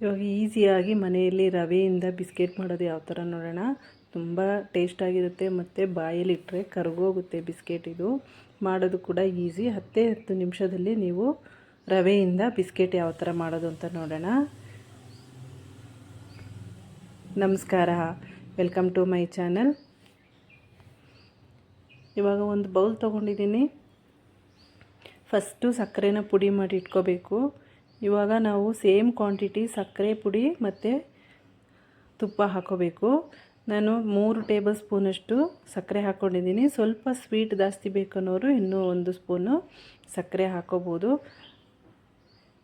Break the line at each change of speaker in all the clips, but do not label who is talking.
ಇವಾಗ ಈಸಿಯಾಗಿ ಮನೆಯಲ್ಲಿ ರವೆಯಿಂದ ಬಿಸ್ಕೆಟ್ ಮಾಡೋದು ಯಾವ ಥರ ನೋಡೋಣ. ತುಂಬ ಟೇಸ್ಟಾಗಿರುತ್ತೆ ಮತ್ತು ಬಾಯಲ್ಲಿಟ್ಟರೆ ಕರಗೋಗುತ್ತೆ ಬಿಸ್ಕೆಟ್ ಇದು. ಮಾಡೋದು ಕೂಡ ಈಸಿ. ಹತ್ತೇ ಹತ್ತು ನಿಮಿಷದಲ್ಲಿ ನೀವು ರವೆಯಿಂದ ಬಿಸ್ಕೆಟ್ ಯಾವ ಥರ ಮಾಡೋದು ಅಂತ ನೋಡೋಣ. ನಮಸ್ಕಾರ. Welcome to my channel. ಇವಾಗ ಒಂದು ಬೌಲ್ ತೊಗೊಂಡಿದ್ದೀನಿ. ಫಸ್ಟು ಸಕ್ಕರೆನ ಪುಡಿ ಮಾಡಿ ಇಟ್ಕೋಬೇಕು. ಇವಾಗ ನಾವು ಸೇಮ್ ಕ್ವಾಂಟಿಟಿ ಸಕ್ಕರೆ ಪುಡಿ ಮತ್ತು ತುಪ್ಪ ಹಾಕೋಬೇಕು. ನಾನು ಮೂರು ಟೇಬಲ್ ಸ್ಪೂನಷ್ಟು ಸಕ್ಕರೆ ಹಾಕ್ಕೊಂಡಿದ್ದೀನಿ ಸ್ವಲ್ಪ ಸ್ವೀಟ್ ಜಾಸ್ತಿ ಬೇಕನ್ನೋರು ಇನ್ನೂ ಒಂದು ಸ್ಪೂನು ಸಕ್ಕರೆ ಹಾಕೋಬೋದು.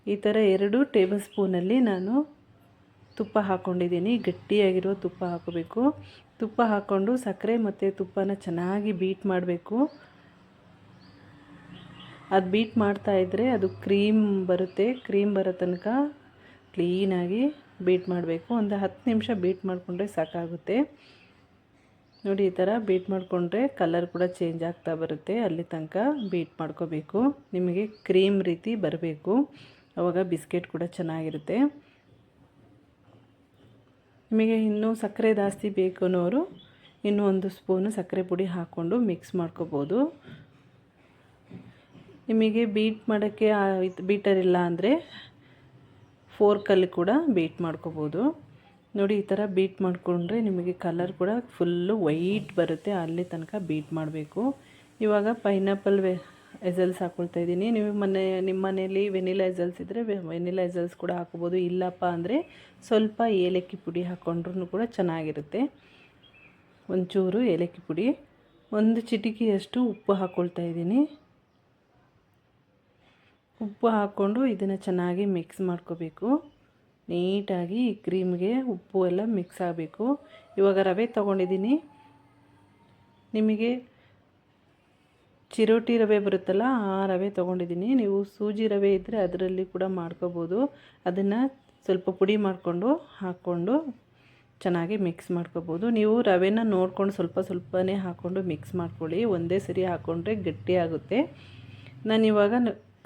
ಈ ಥರ ಎರಡು ಟೇಬಲ್ ಸ್ಪೂನಲ್ಲಿ ನಾನು ತುಪ್ಪ ಹಾಕ್ಕೊಂಡಿದ್ದೀನಿ ಗಟ್ಟಿಯಾಗಿರೋ ತುಪ್ಪ ಹಾಕೋಬೇಕು. ತುಪ್ಪ ಹಾಕ್ಕೊಂಡು ಸಕ್ಕರೆ ಮತ್ತು ತುಪ್ಪನ ಚೆನ್ನಾಗಿ ಬೀಟ್ ಮಾಡಬೇಕು. ಅದು ಬೀಟ್ ಮಾಡ್ತಾ ಇದ್ದರೆ ಅದು ಕ್ರೀಮ್ ಬರುತ್ತೆ. ಕ್ರೀಮ್ ಬರೋ ತನಕ ಕ್ಲೀನಾಗಿ ಬೀಟ್ ಮಾಡಬೇಕು. ಒಂದು ಹತ್ತು ನಿಮಿಷ ಬೀಟ್ ಮಾಡಿಕೊಂಡ್ರೆ ಸಾಕಾಗುತ್ತೆ. ನೋಡಿ, ಈ ಥರ ಬೀಟ್ ಮಾಡಿಕೊಂಡ್ರೆ ಕಲರ್ ಕೂಡ ಚೇಂಜ್ ಆಗ್ತಾ ಬರುತ್ತೆ. ಅಲ್ಲಿ ತನಕ ಬೀಟ್ ಮಾಡ್ಕೋಬೇಕು. ನಿಮಗೆ ಕ್ರೀಮ್ ರೀತಿ ಬರಬೇಕು. ಆವಾಗ ಬಿಸ್ಕೆಟ್ ಕೂಡ ಚೆನ್ನಾಗಿರುತ್ತೆ. ನಿಮಗೆ ಇನ್ನೂ ಸಕ್ಕರೆ ಜಾಸ್ತಿ ಬೇಕು ಅನ್ನೋರು ಇನ್ನೂ ಒಂದು ಸ್ಪೂನು ಸಕ್ಕರೆ ಪುಡಿ ಹಾಕ್ಕೊಂಡು ಮಿಕ್ಸ್ ಮಾಡ್ಕೋಬೋದು. ನಿಮಗೆ ಬೀಟ್ ಮಾಡೋಕ್ಕೆ ಬೀಟರ್ ಇಲ್ಲ ಅಂದರೆ ಫೋರ್ಕಲ್ಲಿ ಕೂಡ ಬೀಟ್ ಮಾಡ್ಕೋಬೋದು. ನೋಡಿ, ಈ ಥರ ಬೀಟ್ ಮಾಡಿಕೊಂಡ್ರೆ ನಿಮಗೆ ಕಲರ್ ಕೂಡ ಫುಲ್ಲು ವೈಟ್ ಬರುತ್ತೆ. ಅಲ್ಲಿ ತನಕ ಬೀಟ್ ಮಾಡಬೇಕು. ಇವಾಗ ಪೈನಾಪಲ್ ವೆ ಎಸಲ್ಸ್ ಹಾಕ್ಕೊಳ್ತಾ ಇದ್ದೀನಿ. ನೀವು ಮನೆ, ನಿಮ್ಮ ಮನೆಯಲ್ಲಿ ವೆನಿಲಾ ಎಸಲ್ಸ್ ಇದ್ದರೆ ವೆನಿಲಾ ಎಸಲ್ಸ್ ಕೂಡ ಹಾಕ್ಬೋದು. ಇಲ್ಲಪ್ಪ ಅಂದರೆ ಸ್ವಲ್ಪ ಏಲಕ್ಕಿ ಪುಡಿ ಹಾಕ್ಕೊಂಡ್ರೂ ಕೂಡ ಚೆನ್ನಾಗಿರುತ್ತೆ. ಒಂಚೂರು ಏಲಕ್ಕಿ ಪುಡಿ. ಒಂದು ಚಿಟಿಕೆಯಷ್ಟು ಉಪ್ಪು ಹಾಕ್ಕೊಳ್ತಾ ಇದ್ದೀನಿ. ಉಪ್ಪು ಹಾಕ್ಕೊಂಡು ಇದನ್ನು ಚೆನ್ನಾಗಿ ಮಿಕ್ಸ್ ಮಾಡ್ಕೋಬೇಕು. ನೀಟಾಗಿ ಈ ಕ್ರೀಮ್ಗೆ ಉಪ್ಪು ಎಲ್ಲ ಮಿಕ್ಸ್ ಆಗಬೇಕು. ಇವಾಗ ರವೆ ತೊಗೊಂಡಿದ್ದೀನಿ. ನಿಮಗೆ ಚಿರೋಟಿ ರವೆ ಬರುತ್ತಲ್ಲ, ಆ ರವೆ ತೊಗೊಂಡಿದ್ದೀನಿ. ನೀವು ಸೂಜಿ ರವೆ ಇದ್ದರೆ ಅದರಲ್ಲಿ ಕೂಡ ಮಾಡ್ಕೋಬೋದು. ಅದನ್ನು ಸ್ವಲ್ಪ ಪುಡಿ ಮಾಡಿಕೊಂಡು ಹಾಕ್ಕೊಂಡು ಚೆನ್ನಾಗಿ ಮಿಕ್ಸ್ ಮಾಡ್ಕೋಬೋದು. ನೀವು ರವೆನ ನೋಡ್ಕೊಂಡು ಸ್ವಲ್ಪ ಸ್ವಲ್ಪನೇ ಹಾಕ್ಕೊಂಡು ಮಿಕ್ಸ್ ಮಾಡ್ಕೊಳ್ಳಿ. ಒಂದೇ ಸರಿ ಹಾಕ್ಕೊಂಡ್ರೆ ಗಟ್ಟಿಯಾಗುತ್ತೆ ನಾನಿವಾಗ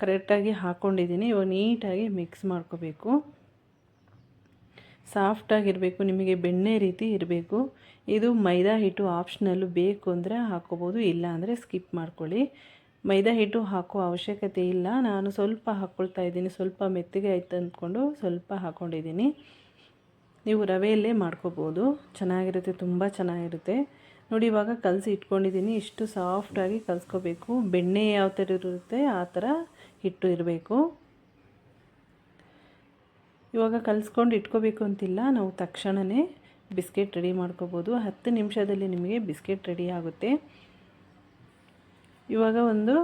ಕರೆಕ್ಟಾಗಿ ಹಾಕ್ಕೊಂಡಿದ್ದೀನಿ ಇವಾಗ ನೀಟಾಗಿ ಮಿಕ್ಸ್ ಮಾಡ್ಕೋಬೇಕು. ಸಾಫ್ಟಾಗಿರಬೇಕು ನಿಮಗೆ ಬೆಣ್ಣೆ ರೀತಿ ಇರಬೇಕು. ಇದು ಮೈದಾ ಹಿಟ್ಟು ಆಪ್ಷನಲ್ಲು ಬೇಕು ಅಂದರೆ ಹಾಕ್ಕೋಬೋದು ಇಲ್ಲ ಅಂದರೆ ಸ್ಕಿಪ್ ಮಾಡ್ಕೊಳ್ಳಿ. ಮೈದಾ ಹಿಟ್ಟು ಹಾಕೋ ಅವಶ್ಯಕತೆ ಇಲ್ಲ. ನಾನು ಸ್ವಲ್ಪ ಹಾಕ್ಕೊಳ್ತಾ ಇದ್ದೀನಿ. ಸ್ವಲ್ಪ ಮೆತ್ತಗೆ ಆಯ್ತು ಅಂದ್ಕೊಂಡು ಸ್ವಲ್ಪ ಹಾಕ್ಕೊಂಡಿದ್ದೀನಿ ನೀವು ರವೆಯಲ್ಲೇ ಮಾಡ್ಕೋಬೋದು. ಚೆನ್ನಾಗಿರುತ್ತೆ. ತುಂಬ ಚೆನ್ನಾಗಿರುತ್ತೆ. ನೋಡಿ, ಇವಾಗ ಕಲಸಿ ಇಟ್ಕೊಂಡಿದ್ದೀನಿ. ಇಷ್ಟು ಸಾಫ್ಟಾಗಿ ಕಲಿಸ್ಕೋಬೇಕು. ಬೆಣ್ಣೆ ಯಾವ ಥರ ಇರುತ್ತೆ, ಆ ಥರ ಹಿಟ್ಟು ಇರಬೇಕು. ಇವಾಗ ಕಲಿಸ್ಕೊಂಡು ಇಟ್ಕೋಬೇಕು ಅಂತಿಲ್ಲ. ನಾವು ತಕ್ಷಣವೇ ಬಿಸ್ಕೆಟ್ ರೆಡಿ ಮಾಡ್ಕೋಬೋದು. ಹತ್ತು ನಿಮಿಷದಲ್ಲಿ ನಿಮಗೆ ಬಿಸ್ಕೆಟ್ ರೆಡಿ ಆಗುತ್ತೆ. ಇವಾಗ ಒಂದು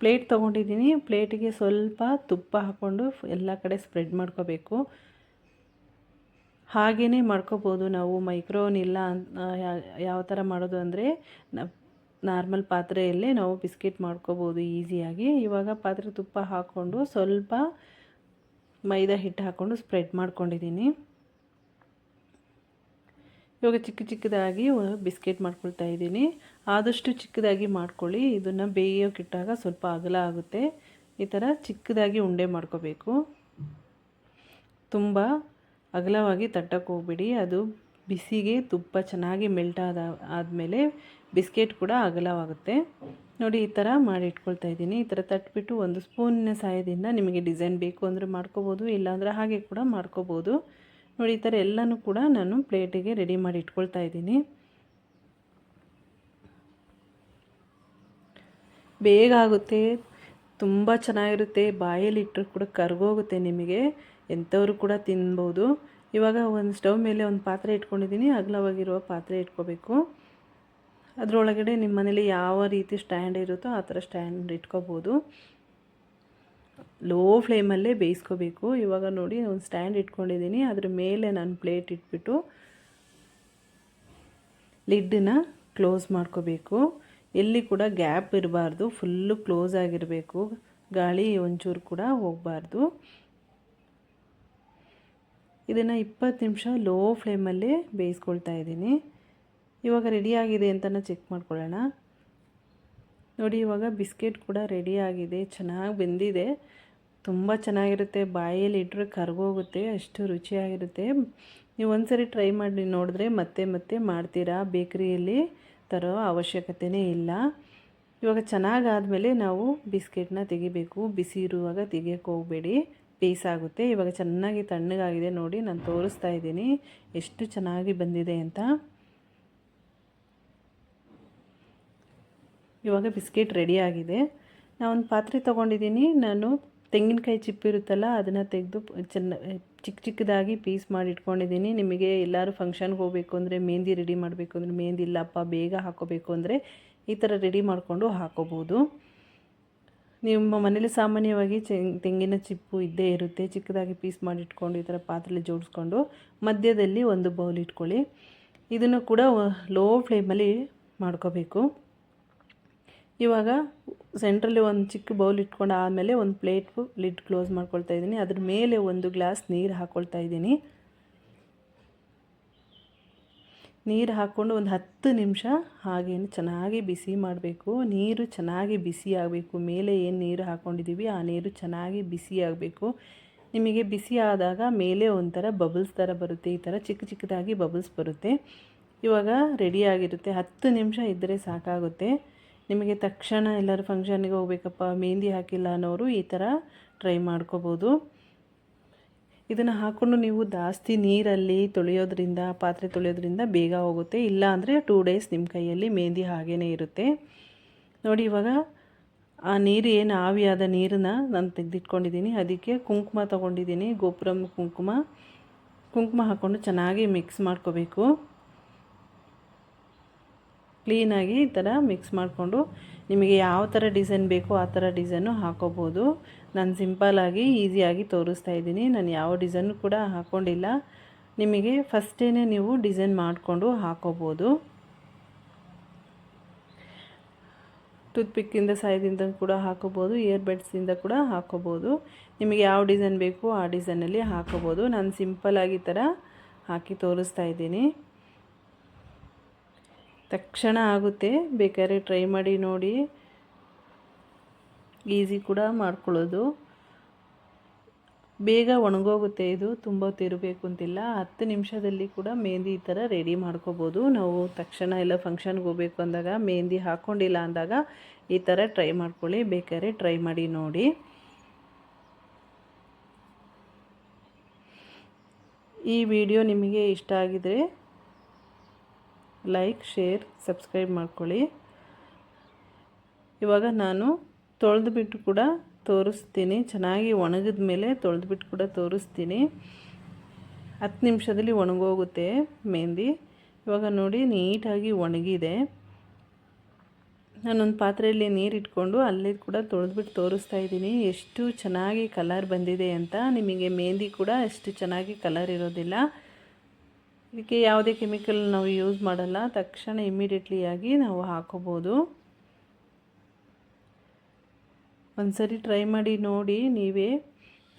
ಪ್ಲೇಟ್ ತೊಗೊಂಡಿದ್ದೀನಿ. ಪ್ಲೇಟಿಗೆ ಸ್ವಲ್ಪ ತುಪ್ಪ ಹಾಕ್ಕೊಂಡು ಎಲ್ಲ ಕಡೆ ಸ್ಪ್ರೆಡ್ ಮಾಡ್ಕೋಬೇಕು. ಹಾಗೆಯೇ ಮಾಡ್ಕೋಬೋದು ನಾವು. ಮೈಕ್ರೋನ್ ಇಲ್ಲ ಯಾವ ಥರ ಮಾಡೋದು ಅಂದರೆ ನಾರ್ಮಲ್ ಪಾತ್ರೆಯಲ್ಲೇ ನಾವು ಬಿಸ್ಕೆಟ್ ಮಾಡ್ಕೋಬೋದು ಈಸಿಯಾಗಿ. ಇವಾಗ ಪಾತ್ರೆ ತುಪ್ಪ ಹಾಕ್ಕೊಂಡು ಸ್ವಲ್ಪ ಮೈದಾ ಹಿಟ್ಟು ಹಾಕ್ಕೊಂಡು ಸ್ಪ್ರೆಡ್ ಮಾಡ್ಕೊಂಡಿದ್ದೀನಿ. ಇವಾಗ ಚಿಕ್ಕ ಚಿಕ್ಕದಾಗಿ ಬಿಸ್ಕೆಟ್ ಮಾಡ್ಕೊಳ್ತಾ ಇದ್ದೀನಿ. ಆದಷ್ಟು ಚಿಕ್ಕದಾಗಿ ಮಾಡ್ಕೊಳ್ಳಿ. ಇದನ್ನು ಬೇಯೋಕ್ಕಿಟ್ಟಾಗ ಸ್ವಲ್ಪ ಅಗಲ ಆಗುತ್ತೆ. ಈ ಥರ ಚಿಕ್ಕದಾಗಿ ಉಂಡೆ ಮಾಡ್ಕೋಬೇಕು. ತುಂಬ ಅಗಲವಾಗಿ ತಟ್ಟಕ್ಕೆ ಹೋಗ್ಬಿಡಿ. ಅದು ಬಿಸಿಗೆ ತುಪ್ಪ ಚೆನ್ನಾಗಿ ಮೆಲ್ಟ್ ಆದ, ಆದಮೇಲೆ ಬಿಸ್ಕೆಟ್ ಕೂಡ ಅಗಲವಾಗುತ್ತೆ. ನೋಡಿ, ಈ ಥರ ಮಾಡಿ ಇಟ್ಕೊಳ್ತಾ ಇದ್ದೀನಿ. ಈ ಥರ ತಟ್ಬಿಟ್ಟು ಒಂದು ಸ್ಪೂನಿನ ಸಹಾಯದಿಂದ ನಿಮಗೆ ಡಿಸೈನ್ ಬೇಕು ಅಂದರೆ ಮಾಡ್ಕೋಬೋದು, ಇಲ್ಲಾಂದರೆ ಹಾಗೆ ಕೂಡ ಮಾಡ್ಕೋಬೋದು. ನೋಡಿ, ಈ ಥರ ಎಲ್ಲನೂ ಕೂಡ ನಾನು ಪ್ಲೇಟಿಗೆ ರೆಡಿ ಮಾಡಿ ಇಟ್ಕೊಳ್ತಾ ಇದ್ದೀನಿ. ಬೇಗ ಆಗುತ್ತೆ, ತುಂಬ ಚೆನ್ನಾಗಿರುತ್ತೆ. ಬಾಯಲ್ಲಿ ಇಟ್ಟರು ಕೂಡ ಕರ್ಗೋಗುತ್ತೆ ನಿಮಗೆ. ಎಂಥವರು ಕೂಡ ತಿನ್ಬೋದು. ಇವಾಗ ಒಂದು ಸ್ಟವ್ ಮೇಲೆ ಒಂದು ಪಾತ್ರೆ ಇಟ್ಕೊಂಡಿದ್ದೀನಿ, ಅಗಲವಾಗಿರುವ ಪಾತ್ರೆ ಇಟ್ಕೋಬೇಕು. ಅದರೊಳಗಡೆ ನಿಮ್ಮ ಮನೇಲಿ ಯಾವ ರೀತಿ ಸ್ಟ್ಯಾಂಡ್ ಇರುತ್ತೋ ಆ ಥರ ಸ್ಟ್ಯಾಂಡ್ ಇಟ್ಕೋಬೋದು. ಲೋ ಫ್ಲೇಮಲ್ಲೇ ಬೇಯಿಸ್ಕೋಬೇಕು. ಇವಾಗ ನೋಡಿ, ಒಂದು ಸ್ಟ್ಯಾಂಡ್ ಇಟ್ಕೊಂಡಿದ್ದೀನಿ. ಅದ್ರ ಮೇಲೆ ನಾನು ಪ್ಲೇಟ್ ಇಟ್ಬಿಟ್ಟು ಲಿಡ್ಡನ್ನ ಕ್ಲೋಸ್ ಮಾಡ್ಕೋಬೇಕು. ಎಲ್ಲಿ ಕೂಡ ಗ್ಯಾಪ್ ಇರಬಾರ್ದು. ಫುಲ್ಲು ಕ್ಲೋಸ್ ಆಗಿರಬೇಕು. ಗಾಳಿ ಒಂಚೂರು ಕೂಡ ಹೋಗಬಾರ್ದು. ಇದನ್ನು ಇಪ್ಪತ್ತು ನಿಮಿಷ ಲೋ ಫ್ಲೇಮಲ್ಲೇ ಬೇಯಿಸ್ಕೊಳ್ತಾ ಇದ್ದೀನಿ. ಇವಾಗ ರೆಡಿಯಾಗಿದೆ ಅಂತಲೂ ಚೆಕ್ ಮಾಡ್ಕೊಳ್ಳೋಣ. ನೋಡಿ, ಇವಾಗ ಬಿಸ್ಕೆಟ್ ಕೂಡ ರೆಡಿಯಾಗಿದೆ ಚೆನ್ನಾಗಿ ಬೆಂದಿದೆ. ತುಂಬ ಚೆನ್ನಾಗಿರುತ್ತೆ. ಬಾಯಲ್ಲಿ ಇಟ್ಟರೆ ಕರ್ಗೋಗುತ್ತೆ, ಅಷ್ಟು ರುಚಿಯಾಗಿರುತ್ತೆ. ನೀವು ಒಂದ್ಸರಿ ಟ್ರೈ ಮಾಡಿ ನೋಡಿದ್ರೆ ಮತ್ತೆ ಮತ್ತೆ ಮಾಡ್ತೀರಾ? ಬೇಕ್ರಿಯಲ್ಲಿ ತರೋ ಅವಶ್ಯಕತೆಯೇ ಇಲ್ಲ. ಇವಾಗ ಚೆನ್ನಾಗಾದಮೇಲೆ ನಾವು ಬಿಸ್ಕೆಟ್ನ ತೆಗಿಬೇಕು. ಬಿಸಿ ಇರುವಾಗ ತೆಗಿಯೋಕ್ಕೆ ಹೋಗಬೇಡಿ. ಪೀಸ್ ಆಗುತ್ತೆ ಇವಾಗ ಚೆನ್ನಾಗಿ ತಣ್ಣಗಾಗಿದೆ ನೋಡಿ, ನಾನು ತೋರಿಸ್ತಾ ಇದ್ದೀನಿ. ಎಷ್ಟು ಚೆನ್ನಾಗಿ ಬಂದಿದೆ ಅಂತ. ಇವಾಗ ಬಿಸ್ಕೆಟ್ ರೆಡಿ ಆಗಿದೆ. ನಾನು ಒಂದು ಪಾತ್ರೆ ತೊಗೊಂಡಿದ್ದೀನಿ. ನಾನು ತೆಂಗಿನಕಾಯಿ ಚಿಪ್ಪಿರುತ್ತಲ್ಲ ಅದನ್ನು ತೆಗೆದು ಚೆನ್ನ ಚಿಕ್ಕ ಚಿಕ್ಕದಾಗಿ ಪೀಸ್ ಮಾಡಿ ಇಟ್ಕೊಂಡಿದ್ದೀನಿ. ನಿಮಗೆ ಎಲ್ಲರೂ ಫಂಕ್ಷನ್ಗೆ ಹೋಗಬೇಕು ಅಂದರೆ ಮೆಹಂದಿ ರೆಡಿ ಮಾಡಬೇಕು ಅಂದರೆ ಮೆಹಂದಿ ಇಲ್ಲಪ್ಪ ಬೇಗ ಹಾಕೋಬೇಕು ಅಂದರೆ, ಈ ಥರ ರೆಡಿ ಮಾಡಿಕೊಂಡು ಹಾಕೋಬೋದು. ನಿಮ್ಮ ಮನೇಲಿ ಸಾಮಾನ್ಯವಾಗಿ ತೆಂಗಿನ ಚಿಪ್ಪು ಇದ್ದೇ ಇರುತ್ತೆ. ಚಿಕ್ಕದಾಗಿ ಪೀಸ್ ಮಾಡಿ ಇಟ್ಕೊಂಡು ಈ ಥರ ಪಾತ್ರೆಲಿ ಜೋಡಿಸ್ಕೊಂಡು ಮಧ್ಯದಲ್ಲಿ ಒಂದು ಬೌಲ್ ಇಟ್ಕೊಳ್ಳಿ. ಇದನ್ನು ಕೂಡ ಲೋ ಫ್ಲೇಮಲ್ಲಿ ಮಾಡ್ಕೋಬೇಕು. ಇವಾಗ ಸೆಂಟ್ರಲ್ಲಿ ಒಂದು ಚಿಕ್ಕ ಬೌಲ್ ಇಟ್ಕೊಂಡು ಆದಮೇಲೆ ಒಂದು ಪ್ಲೇಟು ಲಿಡ್ ಕ್ಲೋಸ್ ಮಾಡ್ಕೊಳ್ತಾ ಇದ್ದೀನಿ. ಅದ್ರ ಮೇಲೆ ಒಂದು ಗ್ಲಾಸ್ ನೀರು ಹಾಕ್ಕೊಳ್ತಾ ಇದ್ದೀನಿ. ನೀರು ಹಾಕ್ಕೊಂಡು ಒಂದು ಹತ್ತು ನಿಮಿಷ ಹಾಗೇನು ಚೆನ್ನಾಗಿ ಬಿಸಿ ಮಾಡಬೇಕು. ನೀರು ಚೆನ್ನಾಗಿ ಬಿಸಿ ಆಗಬೇಕು. ಮೇಲೆ ಏನು ನೀರು ಹಾಕ್ಕೊಂಡಿದ್ದೀವಿ ಆ ನೀರು ಚೆನ್ನಾಗಿ ಬಿಸಿ ಆಗಬೇಕು. ನಿಮಗೆ ಬಿಸಿ ಆದಾಗ ಮೇಲೆ ಒಂಥರ ಬಬಲ್ಸ್ ಥರ ಬರುತ್ತೆ. ಈ ಥರ ಚಿಕ್ಕ ಚಿಕ್ಕದಾಗಿ ಬಬಲ್ಸ್ ಬರುತ್ತೆ. ಇವಾಗ ರೆಡಿಯಾಗಿರುತ್ತೆ ಹತ್ತು ನಿಮಿಷ ಇದ್ದರೆ ಸಾಕಾಗುತ್ತೆ. ನಿಮಗೆ ತಕ್ಷಣ ಎಲ್ಲರೂ ಫಂಕ್ಷನ್ಗೆ ಹೋಗ್ಬೇಕಪ್ಪ ಮೆಹಂದಿ ಹಾಕಿಲ್ಲ ಅನ್ನೋರು ಈ ಥರ ಟ್ರೈ ಮಾಡ್ಕೋಬೋದು. ಇದನ್ನು ಹಾಕ್ಕೊಂಡು ನೀವು ಜಾಸ್ತಿ ನೀರಲ್ಲಿ ತೊಳೆಯೋದ್ರಿಂದ, ಪಾತ್ರೆ ತೊಳೆಯೋದ್ರಿಂದ ಬೇಗ ಹೋಗುತ್ತೆ. ಇಲ್ಲ ಅಂದರೆ ಟೂ ಡೇಸ್ ನಿಮ್ಮ ಕೈಯಲ್ಲಿ ಮೆಹಂದಿ ಹಾಗೇ ಇರುತ್ತೆ. ನೋಡಿ ಇವಾಗ ಆ ನೀರು ಏನು ಆವಿಯಾದ ನೀರನ್ನ ನಾನು ತೆಗೆದಿಟ್ಕೊಂಡಿದ್ದೀನಿ. ಅದಕ್ಕೆ ಕುಂಕುಮ ತೊಗೊಂಡಿದ್ದೀನಿ, ಗೋಪುರಂ ಕುಂಕುಮ. ಕುಂಕುಮ ಹಾಕ್ಕೊಂಡು ಚೆನ್ನಾಗಿ ಮಿಕ್ಸ್ ಮಾಡ್ಕೋಬೇಕು. ಕ್ಲೀನಾಗಿ ಈ ಥರ ಮಿಕ್ಸ್ ಮಾಡಿಕೊಂಡು ನಿಮಗೆ ಯಾವ ಥರ ಡಿಸೈನ್ ಬೇಕೋ ಆ ಥರ ಡಿಸೈನು ಹಾಕೋಬೋದು. ನಾನು ಸಿಂಪಲ್ಲಾಗಿ ಈಸಿಯಾಗಿ ತೋರಿಸ್ತಾ ಇದ್ದೀನಿ. ನಾನು ಯಾವ ಡಿಸೈನು ಕೂಡ ಹಾಕ್ಕೊಂಡಿಲ್ಲ ನಿಮಗೆ ಫಸ್ಟೇ ನೀವು ಡಿಸೈನ್ ಮಾಡಿಕೊಂಡು ಹಾಕೋಬೋದು. ಟೂತ್ಪಿಕ್ಕಿಂದ ಸಹಾಯದಿಂದ ಕೂಡ ಹಾಕೋಬೋದು ಇಯರ್ ಬೆಡ್ಸಿಂದ ಕೂಡ ಹಾಕೋಬೋದು. ನಿಮಗೆ ಯಾವ ಡಿಸೈನ್ ಬೇಕು ಆ ಡಿಸೈನಲ್ಲಿ ಹಾಕೋಬೋದು. ನಾನು ಸಿಂಪಲ್ಲಾಗಿ ಥರ ಹಾಕಿ ತೋರಿಸ್ತಾ ಇದ್ದೀನಿ. ತಕ್ಷಣ ಆಗುತ್ತೆ. ಬೇಕಾದ್ರೆ ಟ್ರೈ ಮಾಡಿ ನೋಡಿ. ಈಸಿ ಕೂಡ ಮಾಡ್ಕೊಳ್ಳೋದು. ಬೇಗ ಒಣಗೋಗುತ್ತೆ ಇದು, ತುಂಬ ತಿರಬೇಕು ಅಂತಿಲ್ಲ. ಹತ್ತು ನಿಮಿಷದಲ್ಲಿ ಕೂಡ ಮೆಹಂದಿ ಈ ಥರ ರೆಡಿ ಮಾಡ್ಕೋಬೋದು. ನಾವು ತಕ್ಷಣ ಎಲ್ಲ ಫಂಕ್ಷನ್ಗೆ ಹೋಗ್ಬೇಕು ಅಂದಾಗ ಮೆಹಂದಿ ಹಾಕ್ಕೊಂಡಿಲ್ಲ ಅಂದಾಗ ಈ ಥರ ಟ್ರೈ ಮಾಡ್ಕೊಳ್ಳಿ. ಬೇಕಾದ್ರೆ ಟ್ರೈ ಮಾಡಿ ನೋಡಿ. ಈ ವಿಡಿಯೋ ನಿಮಗೆ ಇಷ್ಟ ಆಗಿದರೆ ಲೈಕ್ ಶೇರ್ ಸಬ್ಸ್ಕ್ರೈಬ್ ಮಾಡ್ಕೊಳ್ಳಿ. ಇವಾಗ ನಾನು ತೊಳೆದ್ಬಿಟ್ಟು ಕೂಡ ತೋರಿಸ್ತೀನಿ. ಚೆನ್ನಾಗಿ ಒಣಗಿದ ಮೇಲೆ ತೊಳೆದ್ಬಿಟ್ಟು ಕೂಡ ತೋರಿಸ್ತೀನಿ. ಹತ್ತು ನಿಮಿಷದಲ್ಲಿ ಒಣಗೋಗುತ್ತೆ ಮೆಹಂದಿ. ಇವಾಗ ನೋಡಿ, ನೀಟಾಗಿ ಒಣಗಿದೆ. ನಾನೊಂದು ಪಾತ್ರೆಯಲ್ಲಿ ನೀರು ಇಟ್ಕೊಂಡು ಅಲ್ಲಿ ಕೂಡ ತೊಳೆದ್ಬಿಟ್ಟು ತೋರಿಸ್ತಾ ಇದ್ದೀನಿ. ಎಷ್ಟು ಚೆನ್ನಾಗಿ ಕಲರ್ ಬಂದಿದೆ ಅಂತ. ನಿಮಗೆ ಮೆಹಂದಿ ಕೂಡ ಎಷ್ಟು ಚೆನ್ನಾಗಿ ಕಲರ್ ಇರೋದಿಲ್ಲ. ಇದಕ್ಕೆ ಯಾವುದೇ ಕೆಮಿಕಲ್ ನಾವು ಯೂಸ್ ಮಾಡಲ್ಲ. ತಕ್ಷಣ ಇಮ್ಮಿಡಿಯೇಟ್ಲಿಯಾಗಿ ನಾವು ಹಾಕೋಬೋದು. ಒಂದು ಟ್ರೈ ಮಾಡಿ ನೋಡಿ, ನೀವೇ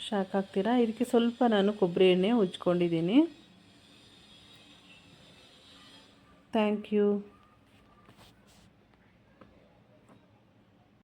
ಶಾಕ್ ಆಗ್ತೀರಾ? ಇದಕ್ಕೆ ಸ್ವಲ್ಪ ನಾನು ಕೊಬ್ಬರಿ ಎಣ್ಣೆ ಉಜ್ಕೊಂಡಿದ್ದೀನಿ. Thank you